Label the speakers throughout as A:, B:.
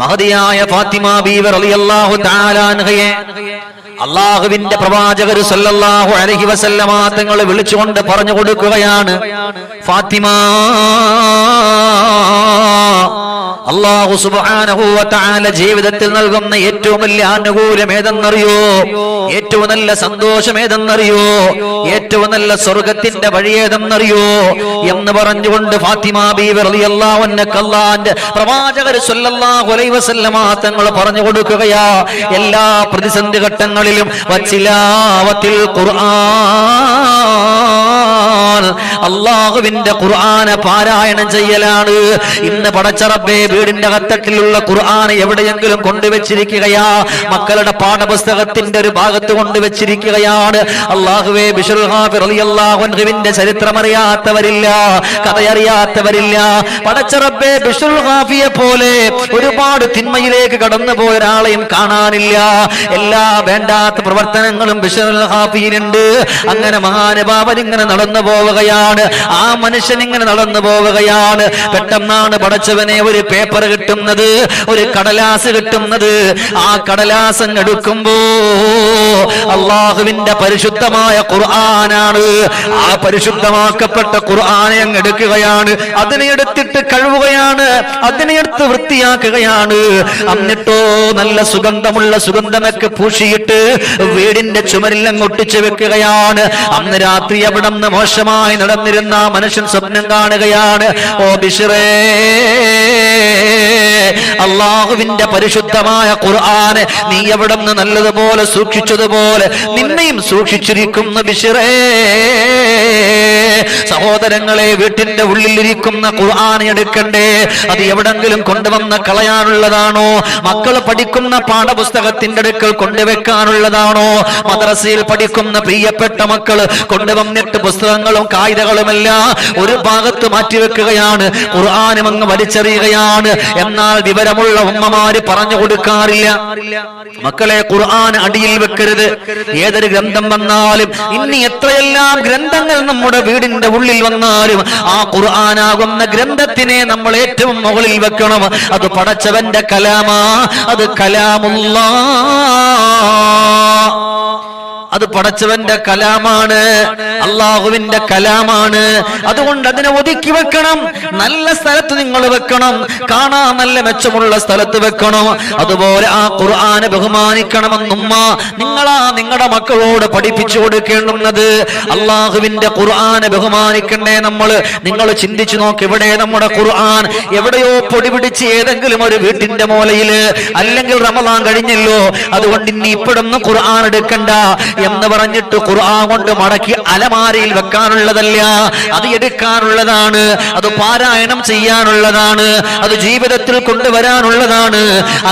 A: മഹതിയായ ഫാത്തിമ ബീവർ റളിയല്ലാഹു തആല അൻഹയെ അള്ളാഹുവിന്റെ പ്രവാചകർ സല്ലല്ലാഹു അലഹി വസല്ലമ തങ്ങളെ വിളിച്ചുകൊണ്ട് പറഞ്ഞു കൊടുക്കുകയാണ്. ഫാത്തിമ അള്ളാഹു തആല ജീവിതത്തിൽ നൽകുന്ന ഏറ്റവും വലിയ ആനുകൂല്യം ഏതെന്നറിയോ? ഏറ്റവും നല്ല സന്തോഷം ഏതെന്നറിയോ? ഏറ്റവും നല്ല സ്വർഗത്തിന്റെ വഴി ഏതെന്നറിയോ? എന്ന് പറഞ്ഞുകൊണ്ട് ഫാത്തിമ പ്രവാചകർ സല്ലല്ലാഹു അലൈഹി വസല്ലമ തങ്ങൾ പറഞ്ഞു കൊടുക്കുകയാ. എല്ലാ പ്രതിസന്ധി ഘട്ടങ്ങളിലും വച്ചിലാവത്തിൽ ഖുർആൻ അള്ളാഹുവിന്റെ ഖുർആനെ പാരായണം ചെയ്യലാണ്. ഇന്ന് പടച്ചറബേ വീടിന്റെ അകത്തട്ടിലുള്ള ഖുർആൻ എവിടെയെങ്കിലും കൊണ്ടുവച്ചിരിക്കുകയാ. മക്കളുടെ പാഠപുസ്തകത്തിന്റെ ഒരു ഭാഗത്ത് കൊണ്ടുവച്ചിരിക്കുകയാണ്. അള്ളാഹുവേ ബിഷുൽ ഹാഫിർ റളിയല്ലാഹു അൻഹുവിന്റെ ചരിത്രം അറിയാത്തവരില്ല കഥയറിയാത്തവരില്ല പടച്ചറബേ ബിഷുൽ ഹാഫിയെ പോലെ ഒരുപാട് തിന്മയിലേക്ക് കടന്നുപോയ ഒരാളെയും കാണാനില്ല. എല്ലാ വേണ്ടാത്ത പ്രവർത്തനങ്ങളും ബിഷുൽ ഹാഫിയിലുണ്ട്. അങ്ങനെ മഹാനുഭാവൻ ഇങ്ങനെ നടന്നു പോവുകയാണ്. ആ മനുഷ്യൻ ഇങ്ങനെ നടന്നു പോവുകയാണ്. പെട്ടെന്നാണ് പടച്ചവനെ ഒരു പേപ്പർ കിട്ടുന്നത് ഒരു കടലാസ് കിട്ടുന്നത്. ആ കടലാസം എടുക്കുമ്പോൾ എടുക്കുമ്പോ അള്ളാഹുവിന്റെ പരിശുദ്ധമായ ഖുർആനാണ്. ആ പരിശുദ്ധമാക്കപ്പെട്ട ഖുർആനെ അങ്ങ് എടുക്കുകയാണ്. അതിനെ എടുത്തിട്ട് കഴുകുകയാണ്. അതിനെ എടുത്ത് വൃത്തിയാക്കുകയാണ്. എന്നിട്ടോ നല്ല സുഗന്ധമുള്ള സുഗന്ധമൊക്കെ പൂശിയിട്ട് വീടിന്റെ ചുമരിൽ അങ്ങ് ഒട്ടിച്ചു വെക്കുകയാണ്. അന്ന് രാത്രി അവിടെ മോശമായി നടന്നിരുന്ന മനുഷ്യൻ സ്വപ്നം കാണുകയാണ്. ഓ ബിഷിറേ അള്ളാഹുവിന്റെ പരിശുദ്ധമായ ഖുർആന് നീ എവിടെ നിന്ന് നല്ലതുപോലെ സൂക്ഷിച്ചതുപോലെ നിന്നെയും സൂക്ഷിച്ചിരിക്കുന്ന ബിഷിറേ സഹോദരങ്ങളെ വീട്ടിന്റെ ഉള്ളിലിരിക്കുന്ന ഖുർആൻ എടുക്കണ്ടേ? അത് എവിടെങ്കിലും കൊണ്ടുവന്ന കളയാനുള്ളതാണോ? മക്കൾ പഠിക്കുന്ന പാഠപുസ്തകത്തിന്റെ അടുക്കൽ കൊണ്ടുവെക്കാനുള്ളതാണോ? മദ്രസയിൽ പഠിക്കുന്ന പ്രിയപ്പെട്ട മക്കൾ കൊണ്ടുവന്നിട്ട് പുസ്തകങ്ങളും കായികകളുമെല്ലാം ഒരു ഭാഗത്ത് മാറ്റിവെക്കുകയാണ്. ഖുർആാനും അങ്ങ് വലിച്ചെറിയുകയാണ്. എന്നാൽ വിവരമുള്ള ഉമ്മമാര് പറഞ്ഞു കൊടുക്കാറില്ല. മക്കളെ ഖുർആൻ അടിയിൽ വെക്കരുത്. ഏതൊരു ഗ്രന്ഥം വന്നാലും ഇനി എത്രയെല്ലാം ഗ്രന്ഥങ്ങൾ നമ്മുടെ വീടിന്റെ ഉള്ളിൽ വന്നാലും ആ ഖുർആനാകുന്ന ഗ്രന്ഥത്തിനെ നമ്മൾ ഏറ്റവും മുകളിൽ വെക്കണം. അത് പടച്ചവന്റെ കലാമാ അത് കലാമുള്ള അത് പടച്ചവന്റെ കലാമാണ് അള്ളാഹുവിന്റെ കലാമാണ്. അതുകൊണ്ട് അതിനെ ഒതുക്കി വെക്കണം. നല്ല സ്ഥലത്ത് നിങ്ങൾ വെക്കണം. കാണാൻ നല്ല മെച്ചമുള്ള സ്ഥലത്ത് വെക്കണം. അതുപോലെ ആ ഖുർആനെ ബഹുമാനിക്കണമെന്നുമ്മ നിങ്ങളാ നിങ്ങളുടെ മക്കളോട് പഠിപ്പിച്ചു കൊടുക്കേണ്ടുന്നത്. അള്ളാഹുവിന്റെ ഖുർആാനെ ബഹുമാനിക്കണ്ടേ നമ്മൾ. നിങ്ങൾ ചിന്തിച്ചു നോക്ക് ഇവിടെ നമ്മുടെ ഖുർആൻ എവിടെയോ പൊടി പിടിച്ച് ഏതെങ്കിലും ഒരു വീട്ടിന്റെ മൂലയിൽ അല്ലെങ്കിൽ റമദാൻ കഴിഞ്ഞല്ലോ. അതുകൊണ്ട് ഇനി ഇപ്പോഴൊന്നും ഖുർആൻ എടുക്കണ്ട. എന്ന് പറഞ്ഞിട്ട് ഖുർആൻ കൊണ്ട് മടക്കി അലമാരയിൽ വെക്കാനുള്ളതല്ല. അത് എടുക്കാനുള്ളതാണ് അത് പാരായണം ചെയ്യാനുള്ളതാണ് അത് ജീവിതത്തിൽ കൊണ്ടുവരാനുള്ളതാണ്.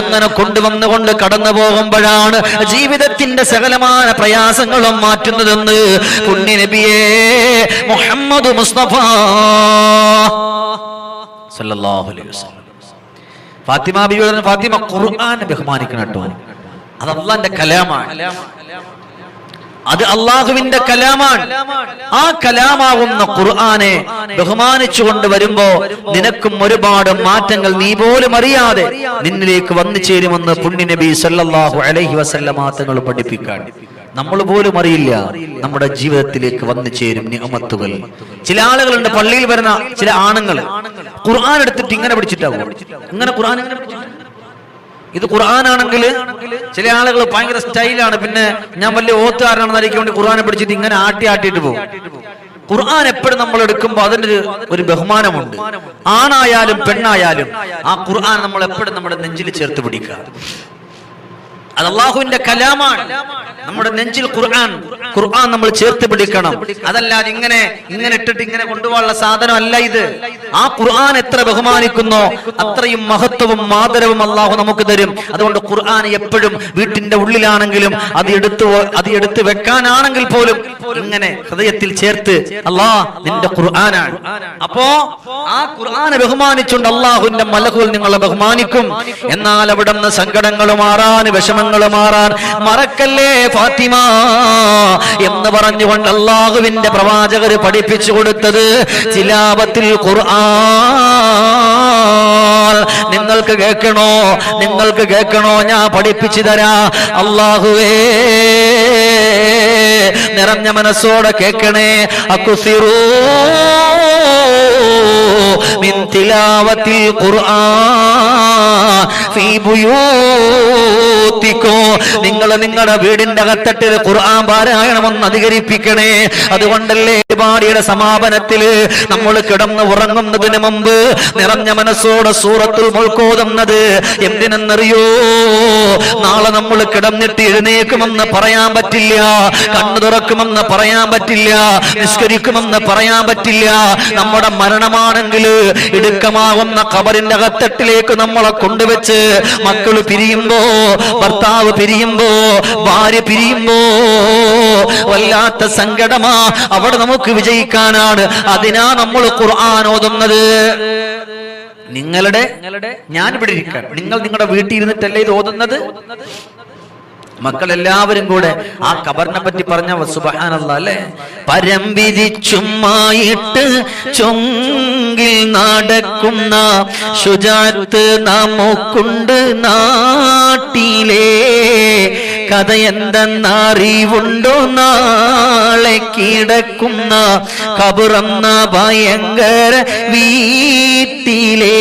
A: അങ്ങനെ കൊണ്ടുവന്നുകൊണ്ട് കടന്നു പോകുമ്പോഴാണ് ജീവിതത്തിന്റെ സകലമായ പ്രയാസങ്ങളും മാറ്റുന്നതെന്ന് പുണ്യ നബിയേ മുഹമ്മദ് മുസ്തഫ സല്ലല്ലാഹു അലൈഹി വസല്ലം. ഫാത്തിമ ബിബി ഫാത്തിമ ഖുർആനെ ബഹുമാനിക്കണം കേട്ടോ. അത് അള്ളാന്റെ കലാമാണ്. അത് അള്ളാഹുവിന്റെ കലാമാണ്. ആ കലാമാവുന്ന ഖുർആനെ ബഹുമാനിച്ചുകൊണ്ട് വരുമ്പോ നിനക്കും ഒരുപാട് മാറ്റങ്ങൾ നീ പോലും അറിയാതെ നിന്നിലേക്ക് വന്നു ചേരുമെന്ന് പുണ്യ നബി സല്ലാഹു അലഹി വസല്ല മാറ്റങ്ങൾ പഠിപ്പിക്കാൻ. നമ്മൾ പോലും അറിയില്ല നമ്മുടെ ജീവിതത്തിലേക്ക് വന്നു ചേരും നിഅമത്തുകൾ. ചില ആളുകളുണ്ട് പള്ളിയിൽ വരുന്ന ചില ആണുങ്ങൾ. ഖുർആൻ എടുത്തിട്ട് ഇങ്ങനെ പിടിച്ചിട്ടാവും ഇങ്ങനെ ഖുർആൻ ഇങ്ങനെ പിടിച്ചിട്ട് ഇത് ഖുർആാനാണെങ്കിൽ ചില ആളുകൾ ഭയങ്കര സ്റ്റൈലാണ്. പിന്നെ ഞാൻ വലിയ ഓത്തുകാരനാണെന്ന് അറിയിക്കാൻ വേണ്ടി ഖുർആനെ പിടിച്ചിട്ട് ഇങ്ങനെ ആട്ടി ആട്ടിയിട്ട് പോകും. ഖുർആൻ എപ്പോഴും നമ്മൾ എടുക്കുമ്പോൾ അതിനൊരു ഒരു ബഹുമാനമുണ്ട്. ആണായാലും പെണ്ണായാലും ആ ഖുർആൻ നമ്മൾ എപ്പോഴും നമ്മുടെ നെഞ്ചിൽ ചേർത്ത് പിടിക്കുക. അത് അള്ളാഹുവിന്റെ കലാമാണ്. നമ്മുടെ നെഞ്ചിൽ ഖുർആൻ. ഖുർആൻ നമ്മൾ ചേർത്ത് പിടിക്കണം. അതല്ലാതെ ഇങ്ങനെ ഇങ്ങനെ ഇട്ടിട്ട് ഇങ്ങനെ കൊണ്ടുപോകാനുള്ള സാധനമല്ല ഇത്. ആ ഖുർആൻ എത്ര ബഹുമാനിക്കുന്നോ അത്രയും മഹത്വവും മാതരവും അള്ളാഹു നമുക്ക് തരും. അതുകൊണ്ട് ഖുർആൻ എപ്പോഴും വീട്ടിന്റെ ഉള്ളിലാണെങ്കിലും അത് എടുത്ത് അത് എടുത്ത് വെക്കാനാണെങ്കിൽ പോലും ഇങ്ങനെ ഹൃദയത്തിൽ ചേർത്ത് അള്ളാ നിന്റെ ഖുർആനാണ്. അപ്പോ ആ ഖുർആനെ ബഹുമാനിച്ചുകൊണ്ട് അള്ളാഹുവിന്റെ മലകുൽ നിങ്ങളെ ബഹുമാനിക്കും. എന്നാൽ അവിടെ നിന്ന് സങ്കടങ്ങൾ മാറാൻ വിഷമങ്ങൾ മാറാൻ മറക്കല്ലേ ഫാത്തിമ? എന്ന് പറഞ്ഞുകൊണ്ട് അള്ളാഹുവിന്റെ പ്രവാചകര് പഠിപ്പിച്ചു കൊടുത്തത് ചിലാപത്തിൽ ഖുർആൻ. നിങ്ങൾക്ക് കേൾക്കണോ? നിങ്ങൾക്ക് കേൾക്കണോ? ഞാൻ പഠിപ്പിച്ചു തരാ. അള്ളാഹുവേ നിറഞ്ഞ മനസ്സോടെ കേൾക്കണേ. അക്കുസിറൂ ബുയൂത്തിക്കോ. നിങ്ങൾ നിങ്ങളുടെ വീടിന്റെ അകത്തട്ടിൽ ഖുർആൻ പാരായണമെന്ന് അധികരിപ്പിക്കണേ. അതുകൊണ്ടല്ലേ പരിപാടിയുടെ സമാപനത്തിൽ നമ്മൾ കിടന്ന് ഉറങ്ങുന്നതിന് മുമ്പ് നിറഞ്ഞ മനസ്സോടെ സൂറത്തിൽ മുൾക്കോതുന്നത് എന്തിനെന്നറിയോ? നാളെ നമ്മൾ കിടന്നിട്ട് എഴുന്നേക്കുമെന്ന് പറയാൻ പറ്റില്ല. കണ്ണു തുറക്കുമെന്ന് പറയാൻ പറ്റില്ല. നിഷ്കരിക്കുമെന്ന് പറയാൻ പറ്റില്ല. നമ്മുടെ മരണമാണെങ്കിൽ ഇടുക്കമാവുന്ന കബറിന്റെ അകത്തട്ടിലേക്ക് നമ്മളെ കൊണ്ടുവച്ച് മക്കൾ പിരിയുമ്പോ ഭർത്താവ് പിരിയുമ്പോ ഭാര്യ പിരിയുമ്പോ വല്ലാത്ത സങ്കടമാ അവിടെ നമുക്ക് വിജയിക്കാനാണ്. അതിനാ നമ്മൾ ഖുർആൻ ഓതുന്നത്. നിങ്ങളുടെ ഞാൻ ഇവിടെ ഇരിക്കാൻ നിങ്ങൾ നിങ്ങളുടെ വീട്ടിൽ ഇരുന്നിട്ടല്ലേ ഇത് ഓതുന്നത്? മക്കൾ എല്ലാവരും കൂടെ ആ കബറിനെ പറ്റി പറഞ്ഞ സുബഹാനല്ല അല്ലേ? പരംവിരിച്ചുമായിട്ട് ചൊങ്കിൽ നടക്കുന്ന ശുചാത്ത് നമുക്കുണ്ട് നാട്ടിലേ. കഥ എന്തെന്നറിവുണ്ടോ? നാളെ കിടക്കുന്ന കബുറന്ന ഭയങ്കര വീട്ടിലേ.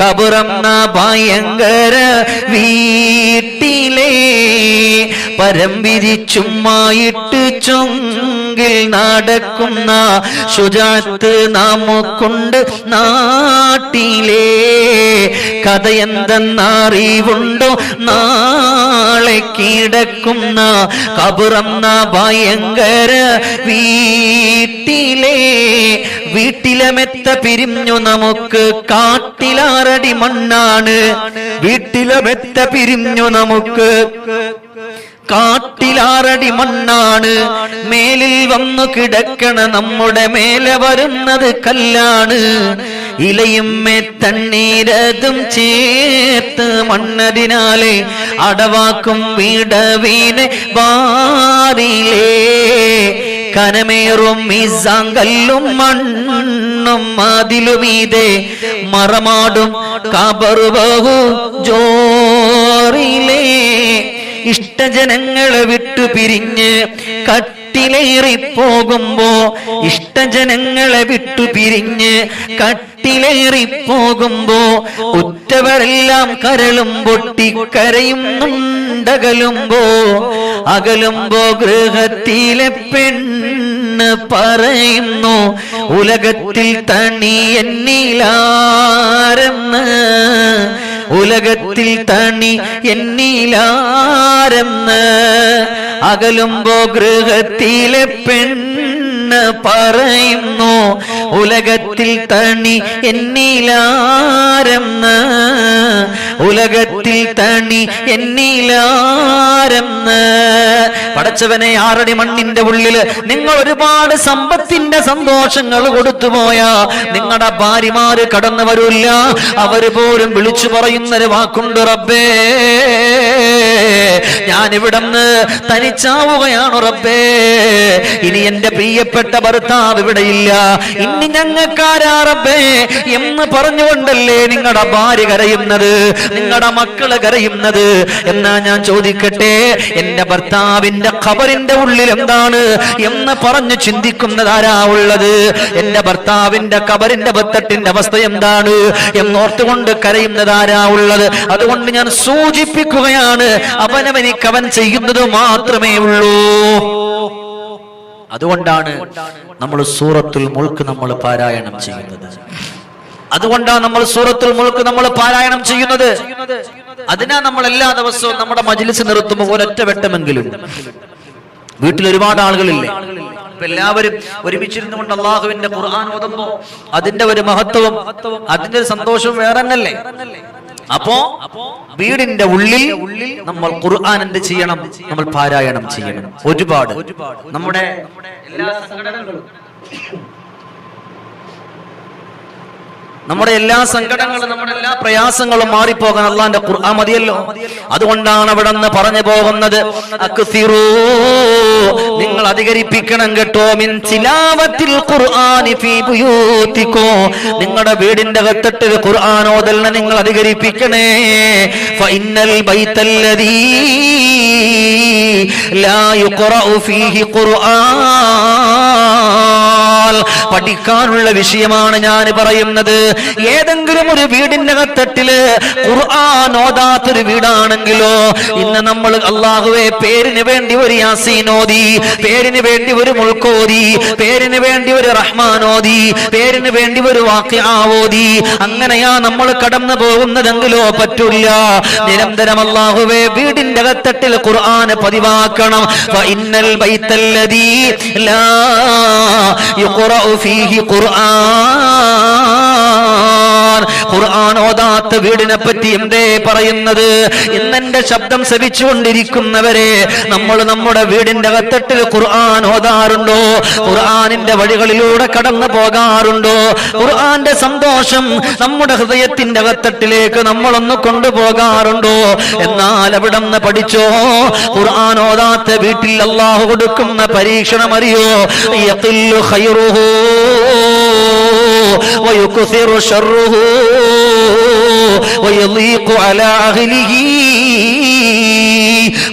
A: കബുറന്ന ഭയങ്കര വീട്ടിലേ. പരംവിരിച്ചുമായിട്ട് ചൊങ്കിൽ നടക്കുന്ന ശുചാത്ത് നമുക്കുണ്ട് നാട്ടിലേ. കഥ എന്തെന്നറിവുണ്ടോ? നാളെ കിടക്കുന്ന കബുറന്ന ഭയങ്കര വീട്ടിലേ വീട്ടിലെ മെത്ത പിരിഞ്ഞു നമുക്ക് കാട്ടിലാറടി മണ്ണാണ്. വീട്ടിലെ മെത്ത പിരിഞ്ഞു നമുക്ക് കാട്ടിലാറടി മണ്ണാണ്. മേലിൽ വന്നു കിടക്കണ നമ്മുടെ മേലെ വരുന്നത് കല്ലാണ്. ഇലയും തണ്ണീരതും ചേർത്ത് മണ്ണതിനാലെ അടവാക്കും വീടവീനെ ബാറിലേ കനമേറും മീസാങ്കല്ലും മണ്ണും അതിലുമീതെ മറമാടും കബറുബഹു ജോറിലേ. ഇഷ്ടജനങ്ങളെ വിട്ടു പിരിഞ്ഞ് കട്ടിലേറി പോകുമ്പോ ഇഷ്ടജനങ്ങളെ വിട്ടു പിരിഞ്ഞ് കട്ടിലേറി പോകുമ്പോ ഉറ്റവരെല്ലാം കരളും പൊട്ടി കരയുന്നുണ്ടകലുമ്പോ അകലുമ്പോ ഗൃഹത്തിലെ പെണ്ണ് പറയുന്നു ഉലകത്തിൽ തണി എന്നിലാരെന്ന്? ഉലകത്തിൽ തണി എന്നിലാരെന്ന്? അകലുമ്പോ ഗൃഹത്തിലെ പെണ്ണ് പറയുന്നു. ഉലകത്തിൽ തണി എന്നിലാരെന്ന്. ഉലകത്തിൽ തണി എന്നിലാരെന്ന്. പടച്ചവനെ ആറടി മണ്ണിന്റെ ഉള്ളിൽ നിങ്ങൾ ഒരുപാട് സമ്പത്തിന്റെ സന്തോഷങ്ങൾ കൊടുത്തുപോയാ നിങ്ങളുടെ ഭാര്യമാര് കടന്നു വരില്ല. അവർ പോലും വിളിച്ചു പറയുന്നൊരു വാക്കുണ്ട് റബ്ബേ. ഞാൻ ഇവിടുന്ന് തനിച്ചാവുകയാണ് റബ്ബേ. ഇനി എന്റെ പ്രിയപ്പെട്ട ഭർത്താവ് ഇവിടെയില്ല. ഇനി ഞങ്ങൾക്കാരാ റബ്ബേ എന്ന് പറഞ്ഞുകൊണ്ടല്ലേ നിങ്ങളുടെ ഭാര്യ കരയുന്നത് നിങ്ങളുടെ മക്കൾ കരയുന്നത്. എന്നാ ഞാൻ ചോദിക്കട്ടെ എന്റെ ഭർത്താവിന്റെ ഖബറിന്റെ ഉള്ളിൽ എന്താണ് എന്ന് പറഞ്ഞു ചിന്തിക്കുന്നതാരാ ഉള്ളത്? എന്റെ ഭർത്താവിന്റെ ഖബറിന്റെ ബത്തട്ടിന്റെ അവസ്ഥ എന്താണ് എന്നോർത്തുകൊണ്ട് കരയുന്നത് ആരാ ഉള്ളത്? അതുകൊണ്ട് ഞാൻ സൂചിപ്പിക്കുകയാണ് അവനവനിക്ക് അവൻ ചെയ്യുന്നത് മാത്രമേ ഉള്ളൂ. അതുകൊണ്ടാണ് നമ്മൾ സൂറത്തുൽ മുൾക്ക് നമ്മൾ പാരായണം ചെയ്യുന്നത്. അതുകൊണ്ടാണ് നമ്മൾ സൂറത്തുൽ മുൾക്ക് നമ്മൾ പാരായണം ചെയ്യുന്നത്. അതിനാ നമ്മൾ എല്ലാ ദിവസവും നമ്മുടെ മജിലിസ് നിർത്തുമ്പോൾ ഒരൊറ്റ വെട്ടമെങ്കിലും. വീട്ടിൽ ഒരുപാട് ആളുകളില്ലേ? എല്ലാവരും ഒരുമിച്ചിരുന്നു കൊണ്ട് അള്ളാഹുവിന്റെ ഖുർആൻ ഓതുമ്പോ അതിന്റെ ഒരു മഹത്വവും അതിന്റെ സന്തോഷവും വേറെ തന്നെയല്ലേ അപ്പോ വീടിന്റെ ഉള്ളിൽ നമ്മൾ ഖുർആൻ എന്ത് ചെയ്യണം? നമ്മൾ പാരായണം ചെയ്യണം. ഒരുപാട്. നമ്മുടെ എല്ലാ സംഘടനകളും നമ്മുടെ എല്ലാ സങ്കടങ്ങളും നമ്മുടെ എല്ലാ പ്രയാസങ്ങളും മാറിപ്പോകാൻ അള്ളാന്റെ ഖുർആൻ മതിയല്ലോ. അതുകൊണ്ടാണ് അവിടെ നിന്ന് പറഞ്ഞു പോകുന്നത്. നിങ്ങൾ അധികരിപ്പിക്കണം കേട്ടോ മിൻ ചിലാവത്തിൽ ഖുർആനി ഫീ നിങ്ങളുടെ വീടിന്റെ അകത്തിട്ട് ഖുർആൻ നിങ്ങൾ അധികരിപ്പിക്കണേ. ഫഇന്നൽ ബൈത്തല്ലതീ ലാ യുഖറഉ ഫീഹി ഖുർആൻ. പഠിക്കാനുള്ള വിഷയമാണ് ഞാൻ പറയുന്നത്. ഏതെങ്കിലും ഒരു വീടിന്റെ കത്തട്ടിൽ ഖുർആൻ വീടാണെങ്കിലോ ഇന്ന് നമ്മൾ അള്ളാഹുവെ പേരിന് വേണ്ടി ഒരു യാസീനോദി പേരിന് വേണ്ടി ഒരു മുൾക്കോതി പേരിന് വേണ്ടി ഒരു റഹ്മാനോദി പേരിന് വേണ്ടി ഒരു വാക്യാവോതി അങ്ങനെയാ നമ്മൾ കടന്നു പോകുന്നതെങ്കിലോ പറ്റില്ല. നിരന്തരം അള്ളാഹുവെ വീടിന്റെ അകത്തട്ടിൽ ഖുർആൻ പതിവാക്കണം. ലാ യുഖറഉ ഫീഹി ഖുർആൻ. ഓതാത്ത വീടിനെ പറ്റി എന്തേ പറയുന്നത്? ഇന്നെന്റെ ശബ്ദം ശ്രവിച്ചുകൊണ്ടിരിക്കുന്നവരെ നമ്മൾ നമ്മുടെ വീടിന്റെ അകത്തട്ടിൽ ഖുർആൻ ഓതാറുണ്ടോ? ഖുർആനിന്റെ വഴികളിലൂടെ കടന്നു പോകാറുണ്ടോ? ഖുർആന്റെ സന്തോഷം നമ്മുടെ ഹൃദയത്തിന്റെ അകത്തട്ടിലേക്ക് നമ്മളൊന്ന് കൊണ്ടുപോകാറുണ്ടോ? എന്നാൽ അവിടെ നിന്ന് പഠിച്ചോ? ഖുർആൻ ഓതാത്ത വീട്ടിൽ അള്ളാഹു കൊടുക്കുന്ന പരീക്ഷണം അറിയോ ويكثر شره. ويضيق على أهله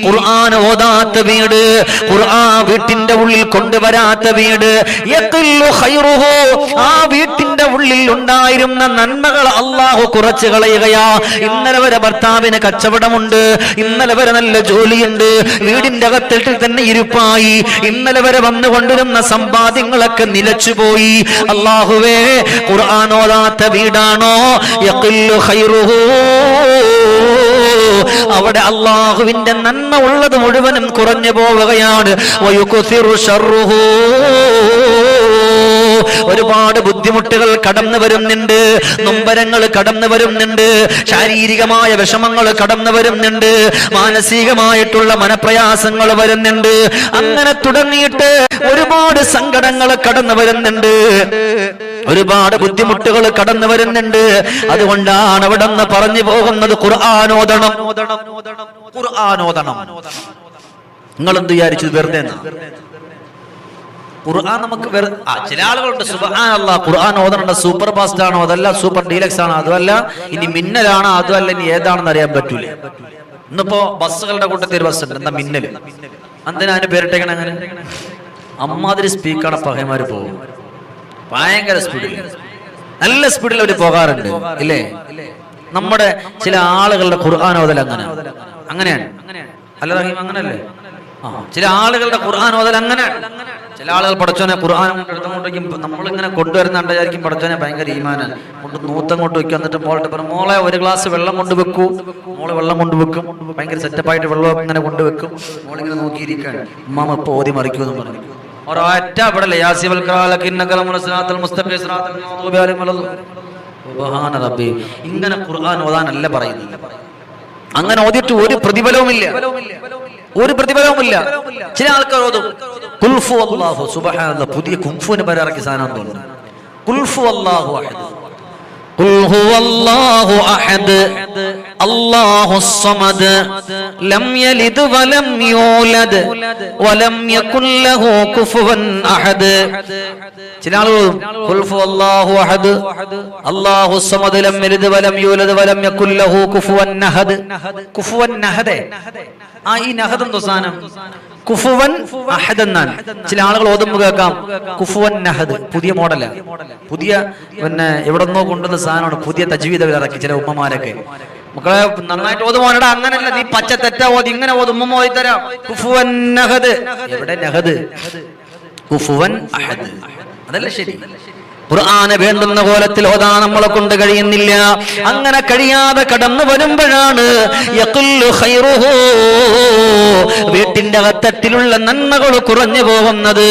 A: ഖുർആൻ ഓതാത്ത വീട് ഖുർആൻ വീട്ടിന്റെ ഉള്ളിൽ കൊണ്ടുവരാത്ത വീട് യഖില്ലു ഖൈറുഹു ആ വീട്ടിന്റെ ഉള്ളിൽ ഉണ്ടായിരുന്ന നന്മകൾ അള്ളാഹു കുറച്ച് കളയുകയാ ഇന്നലെ വരെ ഭർത്താവിന് കച്ചവടമുണ്ട് ഇന്നലെ വരെ നല്ല ജോലിയുണ്ട് വീടിന്റെ അകത്തിൽ തന്നെ ഇരുപ്പായി ഇന്നലെ വരെ വന്നുകൊണ്ടിരുന്ന സമ്പാദ്യങ്ങളൊക്കെ നിലച്ചുപോയി അള്ളാഹുവേ ഖുർആൻ ഓതാത്ത വീടാണോ യഖില്ലു ഖൈറുഹു അവിടെ അള്ളാഹുവിന്റെ നന്മ ഉള്ളത് മുഴുവനും കുറഞ്ഞു പോവുകയാണ്. ഒരുപാട് ബുദ്ധിമുട്ടുകൾ കടന്നു വരുന്നുണ്ട്. നൊമ്പരങ്ങൾ കടന്നു വരുന്നുണ്ട്. ശാരീരികമായ വിഷമങ്ങൾ കടന്നു വരുന്നുണ്ട്. മാനസികമായിട്ടുള്ള മനപ്രയാസങ്ങൾ വരുന്നുണ്ട്. അങ്ങനെ തുടങ്ങിയിട്ട് ഒരുപാട് സങ്കടങ്ങൾ കടന്നു വരുന്നുണ്ട്. ഒരുപാട് ബുദ്ധിമുട്ടുകൾ കടന്നു വരുന്നുണ്ട്. അതുകൊണ്ടാണ് അവിടെ നിന്ന് പറഞ്ഞു പോകുന്നത് ഖുർആാനോദണം. ഖുർആാനോദണം. നിങ്ങൾ എന്ത് വിചാരിച്ചു വെറുതെ? ഖുർആൻ നമുക്ക് ചില ആളുകളുണ്ട് സുബഹാനല്ലാ ഖുർആൻ ഓതണ്ട സൂപ്പർ ഫാസ്റ്റ് ആണോ അതല്ല സൂപ്പർ ഡീലക്സ് ആണോ അതല്ല ഇനി മിന്നലാണോ? അതല്ല ഇനി ഏതാണെന്ന് അറിയാൻ പറ്റൂല. ഇന്നിപ്പോ ബസ്സുകളുടെ കൂട്ടത്തിൽ ബസ് ഉണ്ട് എന്താ മിന്നൽ എന്തിനാ അതിന് പേരിട്ടേക്കണ അങ്ങനെ? അമ്മാതിരി സ്പീക്കാണ് പകയമാര് പോകും ഭയങ്കര സ്പീഡിൽ നല്ല സ്പീഡിൽ അവർ പോകാറുണ്ട് ഇല്ലേ? നമ്മുടെ ചില ആളുകളുടെ ഖുർആൻ ഓതൽ അങ്ങനെ. അങ്ങനെയാണ്. അല്ല റഹീം അങ്ങനല്ലേ? ആ ചില ആളുകളുടെ ഖുർആൻ ഓതൽ അങ്ങനെ ചില ആളുകൾ പഠിച്ചോനെ ഖുർആൻ എടുത്തങ്ങോട്ടേക്കും നമ്മളിങ്ങനെ കൊണ്ടുവരുന്നുണ്ട് വിചാരിക്കും പഠിച്ചോനെ ഭയങ്കര ഈമാനാണ്. കൊണ്ട് നൂത്തങ്ങോട്ട് വെക്കും എന്നിട്ട് മോളിട്ട് പറഞ്ഞു മോളെ ഒരു ഗ്ലാസ് വെള്ളം കൊണ്ട് വെക്കൂ. മോൾ വെള്ളം കൊണ്ട് വെക്കും. ഭയങ്കര സെറ്റപ്പായിട്ട് വെള്ളം ഇങ്ങനെ കൊണ്ടുവെക്കും മോളിങ്ങനെ നോക്കിയിരിക്കുകയാണ്. ഉമ്മാമ ഇപ്പൊ ഓതി മറിക്കുമെന്ന് പറഞ്ഞു. ഒരൊറ്റ അവിടെ ഇങ്ങനെ ഖുർആൻ ഓതാനല്ല പറയുന്നില്ല അങ്ങനെ ഓതിയിട്ട് ഒരു പ്രതിഫലവുമില്ല. ഒരു പ്രതിഫലവുമില്ല. ചില ആൾക്കാർ ഓതും കുൽഫു അല്ലാഹു സുബ്ഹാനല്ലാഹ് പുതിയ കുംഫുവിന് പേരിറക്കിയ സാധനം തോന്നുന്നു കുൽഫു അല്ലാഹു അഹദ് قل هو الله أحد الله الصمد لم يلد ولم يولد ولم يكن له كفوا أحد ചില ആളുകൾ ഖുൽഫു അല്ലാഹു അഹദ് അല്ലാഹു സമദ് ലം യലിദ് വലം യൂലദ് വലം യകുൽ ലഹു കുഫുവൻ നഹദ് കുഫുവൻ നഹദ് ആ ഈ നഹദ് എന്തോ സാധനം കുഫുവൻ അഹദ് എന്നാണ് ചില ആളുകൾ ഓതുമ്പോൾ കേൾക്കാം. കുഫുവൻ നഹദ്. പുതിയ മോഡല. പുതിയ പിന്നെ എവിടെ നിന്നോ കൊണ്ടുവന്ന സാധനമാണ്. പുതിയ തജ്വീദ് ഇറക്കി ചില ഉമ്മമാരൊക്കെ. മക്കളെ നന്നായിട്ട് ഓതുമോനടാ അങ്ങനല്ല നീ പച്ച തെറ്റ ഓതി. ഇങ്ങനെ ഓതുമ്മ ഓതി തരാം. കുഫുവൻ നഹദ്. എവിടെ നഹദ്? കുഫുവൻ അഹദ്. അതല്ല ശരി? ഖുർആന് വേണ്ടുന്ന കോലത്തിൽ ഓതാ നമ്മളെ കൊണ്ട് കഴിയുന്നില്ല അങ്ങനെ കഴിയാതെ കടന്നു വരുമ്പോഴാണ്. വീട്ടിന്റെ അകത്തട്ടിലുള്ള നന്മകൾ കുറഞ്ഞു പോകുന്നത്.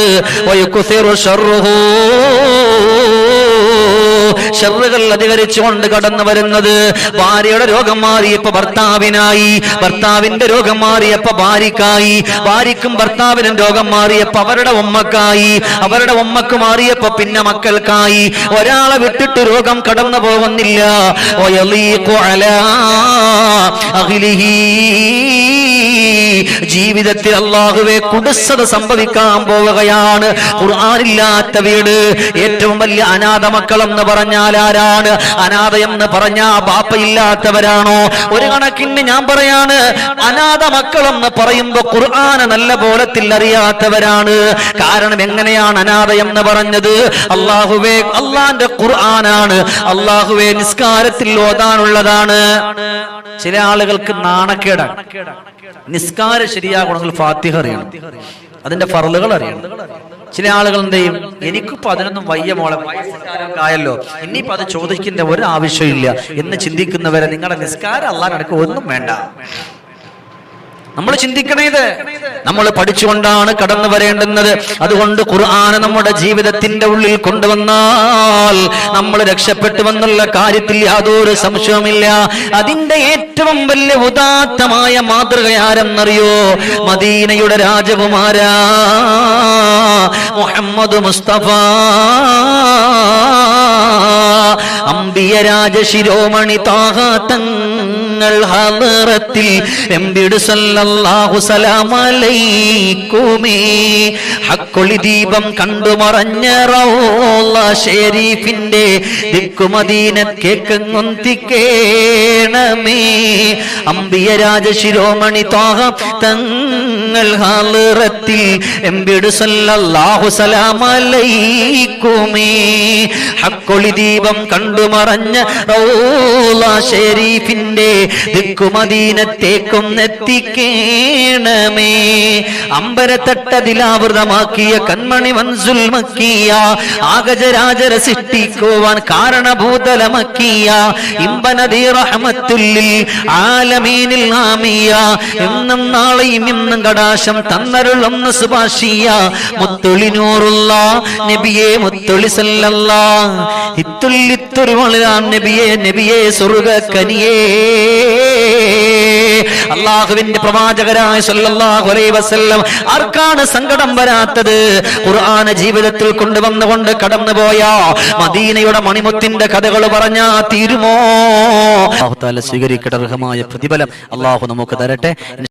A: ഷെറുകൾ അധികരിച്ചുകൊണ്ട് കടന്നു വരുന്നത്. ഭാര്യയുടെ രോഗം മാറിയപ്പോ ഭർത്താവിനായി. ഭർത്താവിന്റെ രോഗം മാറിയപ്പോ ഭാര്യക്കായി ഭാര്യക്കും ഭർത്താവിനും രോഗം മാറിയപ്പോ അവരുടെ ഉമ്മക്കായി. അവരുടെ ഉമ്മക്ക് മാറിയപ്പോ പിന്നെ മക്കൾക്കായി. ഒരാളെ വിട്ടിട്ട് രോഗം കടന്നു പോകുന്നില്ല. ജീവിതത്തിൽ അള്ളാഹുവെ കുടിസത സംഭവിക്കാൻ പോവുകയാണ്. ഖുർആനില്ലാത്ത വീട്. ഏറ്റവും വലിയ അനാഥ മക്കളെന്ന് പറഞ്ഞാൽ ആരാണ് അനാഥ എന്ന് പറഞ്ഞാ ബാപ്പയില്ലാത്തവരാണോ ഒരു കണക്കിന് ഞാൻ പറയാണ് അനാഥ മക്കളെന്ന് പറയുമ്പോ ഖുർആന് നല്ല പോലെ അറിയാത്തവരാണ്. കാരണം എങ്ങനെയാണ് അനാഥ എന്ന് പറഞ്ഞത്? അള്ളാഹുവേ അള്ളാന്റെ ഖുർആനാണ്. അള്ളാഹുവേ നിസ്കാരത്തിൽ ഓതാനുള്ളതാണ്. ചില ആളുകൾക്ക് നാണക്കേടാണ്. നിസ്കാരം ശരിയാകണമെങ്കിൽ ഫാത്തിഹ അറിയണം. അതിന്റെ ഫറലുകൾ അറിയണം. ചില ആളുകൾ എന്ത് ചെയ്യും എനിക്കിപ്പോ അതിനൊന്നും വയ്യ മോളെ. ആയല്ലോ. ഇനിയിപ്പോ അത് ചോദിക്കേണ്ട ഒരു ആവശ്യമില്ല എന്ന് ചിന്തിക്കുന്നവരെ നിങ്ങളുടെ നിസ്കാരം അല്ലാതെ എനിക്ക് ഒന്നും വേണ്ട. നമ്മൾ ചിന്തിക്കണേത് നമ്മൾ പഠിച്ചുകൊണ്ടാണ് കടന്നു വരേണ്ടുന്നത്. അതുകൊണ്ട് ഖുർആന് നമ്മുടെ ജീവിതത്തിന്റെ ഉള്ളിൽ കൊണ്ടുവന്നാൽ നമ്മൾ രക്ഷപ്പെട്ടുവെന്നുള്ള കാര്യത്തിൽ യാതൊരു സംശയവുമില്ല. അതിന്റെ ഏറ്റവും വലിയ ഉദാത്തമായ മാതൃക ആരെന്നറിയോ മദീനയുടെ രാജകുമാര മുഹമ്മദ് മുസ്തഫ. അമ്പിയ രാജശിരോമണി താഹാത്തങ്ങൾ ഹലറത്തിൽ എമ്പിട് സല്ലല്ലാഹു സലാമലൈക്കുമേ. ഹക്കൊളി ദീപം കണ്ടു മറഞ്ഞ റൗള ഷെരീഫിന്റെ ദിക്കുമദീന കേക്കങ്ങൊന്തിക്കേണമേ അമ്പിയ രാജശിരോമണി താഹ തങ്ങൾ ഹാലിറത്തിൽ എമ്പിട് സല്ലല്ലാഹു സലാമലൈക്കുമേ. ഹക്കൊളി ദീപം കണ്ടു മറഞ്ഞ റൗള ഷെരീഫിന്റെ ദിക്കുമദീനത്തേക്കും എത്തിക്കേണമേ. അമ്പരത്തട്ടതിലാവൃതമാക്കിയ കൺമണി മൻസുൽ മക്കിയ ആഗജരാജര സൃഷ്ടിക്കുവാൻ കാരണഭൂതലമക്കിയ ഇമ്പനദീ റഹമത്തുല്ലിൽ ആലമീനിൽ ആമിയ എന്നും നാളെയും ഇന്നും കടാശം തന്നരുളുന്ന സുഭാഷിയ. മുത്തൊളിനൂറുള്ള നബിയെ മുത്തൊളി സല്ലല്ലാ. ഇത്തുള്ളിത്തൊരു വളരാൻ നബിയെ നബിയെ സ്വർഗക്കനിയേ അള്ളാഹുവിന്റെ പ്രവാചകരായ സല്ലല്ലാഹു അലൈഹി വസല്ലം ആർക്കാണ് സങ്കടം വരാത്തത്? ഖുർആന ജീവിതത്തിൽ കൊണ്ടുവന്നുകൊണ്ട് കടന്നുപോയ മദീനയുടെ മണിമുത്തിന്റെ കഥകൾ പറഞ്ഞാ തീരുമോ? അള്ളാഹു താല സ്വീകരിക്കട്ടെ അർഹമായ പ്രതിഫലം അള്ളാഹു നമുക്ക് തരട്ടെ.